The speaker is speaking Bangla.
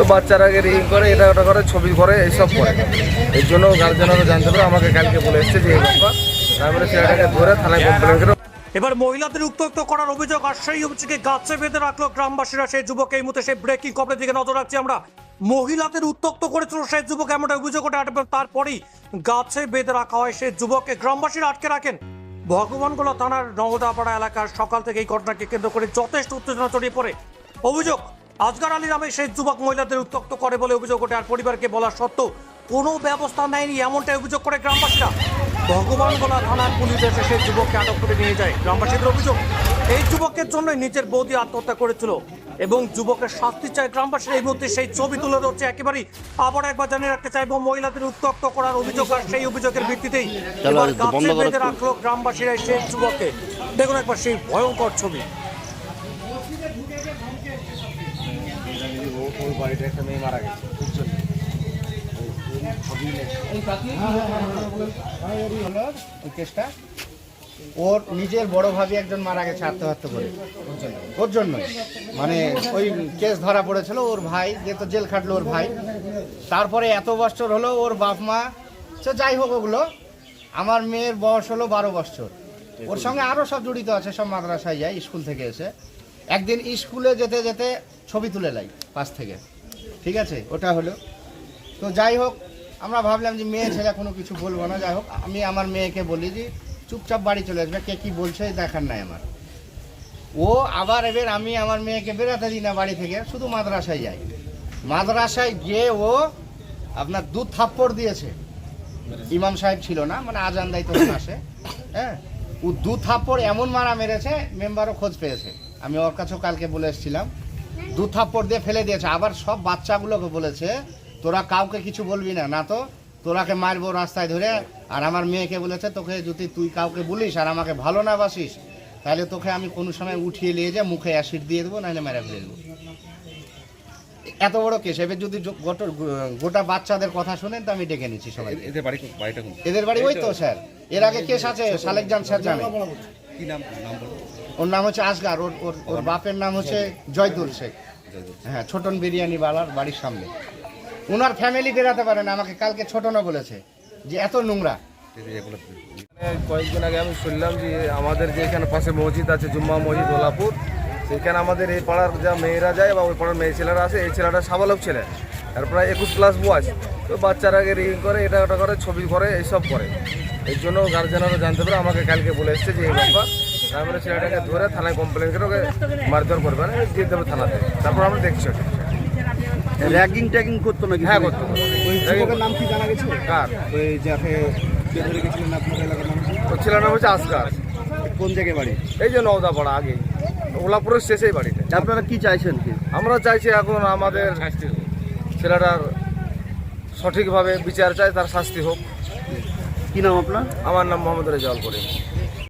তো বাচ্চারাকে রিং করে, এটা ওটা করে, ছবি করে, এইসব করে। এর জন্য গার্জেনরা জানতে পারে আমাকে কালকে বলে এসছে যে এই ব্যাপার। তারপরে ছেলেটাকে ধরে থানায় কমপ্লেন করে এবার মহিলাদের উত্তক্ত করার অভিযোগ আর সেই অভিযোগে গাছে বেঁধে রাখল গ্রামবাসীরা। সেই যুবক এই মুহূর্তে সেই ব্রেকিং খবরের দিকে নজর রাখছি। আমরা মহিলাদের উত্তক্ত করেছিল সেই যুবক, এমনটা অভিযোগ ওঠে তারপরেই গাছে বেঁধে রাখা হয় সেই যুবককে। গ্রামবাসীরা আটকে রাখেন। ভগবানগোলা থানার নগদাপাড়া এলাকার সকাল থেকে এই ঘটনাকে কেন্দ্র করে যথেষ্ট উত্তেজনা ছড়িয়ে পড়ে। অভিযোগ আজগার আলী নামে সেই যুবক মহিলাদের উত্তক্ত করে বলে অভিযোগ ওঠে। আর পরিবারকে বলা সত্ত্বেও কোনো ব্যবস্থা নেয়নি এমনটাই অভিযোগ করে গ্রামবাসীরা। ভগবানগোলা থানার পুলিশ এসে সেই যুবককে আটক করে নিয়ে যায়। গ্রামবাসীদের অভিযোগ এই যুবকের জন্যই নিজের বৌদি আত্মহত্যা করেছিল এবং যুবকের শাস্তি চায় গ্রামবাসীরা। এই মুহূর্তে সেই ছবি তুলে ধরছে একেবারেই। আবার একবার জানিয়ে রাখতে চাইব মহিলাদের উত্তক্ত করার অভিযোগ আর সেই অভিযোগের ভিত্তিতেই এবার গাছে বেঁধে রাখল গ্রামবাসীরা সেই যুবককে। দেখুন একবার সেই ভয়ঙ্কর ছবি। ওর নিজের বড় ভাবি একজন মারা গেছে আত্মহত্যা করে। ওর জন্য মানে ওই কেস ধরা পড়েছিল ওর ভাই, যে তো জেল খাটলো ওর ভাই। তারপরে এত বছর হলো ওর বাপ মা, সে যাই হোক ওগুলো, আমার মেয়ের বয়স হলো বারো বছর। ওর সঙ্গে আরও সব জড়িত আছে, সব মাদ্রাসায় যায়, স্কুল থেকে এসে। একদিন স্কুলে যেতে যেতে ছবি তুলে লাই পাশ থেকে। ঠিক আছে? ওটা হলো। তো যাই হোক, আমরা ভাবলাম যে মেয়ে ছেলে কোনো কিছু বলব না। যাই হোক, আমি আমার মেয়েকে বলি যে চুপচাপ বাড়ি চলে আসবে, কে কী বলছে দেখার নাই আমার। ও আবার এবার আমি আমার মেয়েকে বেরোতে দিই না বাড়ি থেকে, শুধু মাদ্রাসায় যাই। মাদ্রাসায় গিয়ে ও আপনার দু থাপ্পড় দিয়েছে। ইমাম সাহেব ছিল না মানে আজান দায়িত্ব আসে। হ্যাঁ? ও দু থাপ্পড় এমন মারা মেরেছে, মেম্বারও খোঁজ পেয়েছে। আমি ওর কাছেও কালকে বলে এসেছিলাম। দু থাপ্পড় দিয়ে ফেলে দিয়েছে। আবার সব বাচ্চাগুলোকে বলেছে তোরা কাউকে কিছু বলবি না। না তো তোরাকে মারবো রাস্তায় ধরে। আর আমার মেয়েকে বলেছে তোকে যদি তুই কাউকে বলিস আর আমাকে ভালো না বাসিস তাহলে তোকে আমি কোনো সময় উঠিয়ে নিয়ে যে মুখে অ্যাসিড দিয়ে দেবো নাহলে মেরে ফেলে দেবো। এত বড় কেস। এবার যদি গোটা বাচ্চাদের কথা শুনেন তো আমি ডেকে নিচ্ছি সবাই এদের বাড়ি এদের বাড়ি ওই তো স্যার। এর আগে কেস আছে সালেকজান স্যার জানে। কি নাম? নাম বলো। ওর নাম হচ্ছে আসগার ওর ওর ওর বাপের নাম হচ্ছে জয়দুল। শেখ। হ্যাঁ ছোটন বিরিয়ানি বালার বাড়ির সামনে। ওনার ফ্যামিলি বেরাতে পারে না আমাকে কালকে ছোটনও বলেছে যে এত নোংরা। মানে কয়েকদিন আগে আমি শুনলাম যে আমাদের যে এখানে পাশে মসজিদ আছে জুম্মা মসজিদ ওলাপুর সেখানে আমাদের এই পাড়ার যা মেয়েরা যায় বা ওই পাড়ার মেয়ে ছেলেরা আছে এই ছেলেটা সাবালক ছেলে। তার প্রায় একুশ প্লাস বয়স তো বাচ্চারাকে রিং করে এটা ওটা করে ছবি করে এইসব করে। এর জন্য গার্জেনরা জানতে পারে আমাকে কালকে বলে এসছে যে এই ব্যাপার তারপরে ছেলেটাকে ধরে থানায় কমপ্লেন করে ওকে মারধর করবে না দিয়ে দেবে থানাতে। তারপর আমরা দেখছি ওটা। র্যাগিং ট্যাগিং করতো নাকি হ্যাঁ করতে। নাম কি জানা গেছে? কার? ওই যাকে? ছেলের নাম হচ্ছে আসগার কোন জায়গায় বাড়ি? এই যে নওদাপাড়া আগেই। ওলাপুরের শেষেই বাড়িতে। আপনারা কি চাইছেন কি? আমরা চাইছি এখন আমাদের ছেলেটার সঠিকভাবে বিচার চাই তার শাস্তি হোক। কি নাম আপনার? আমার নাম মোহাম্মদ রেজাউল করিম।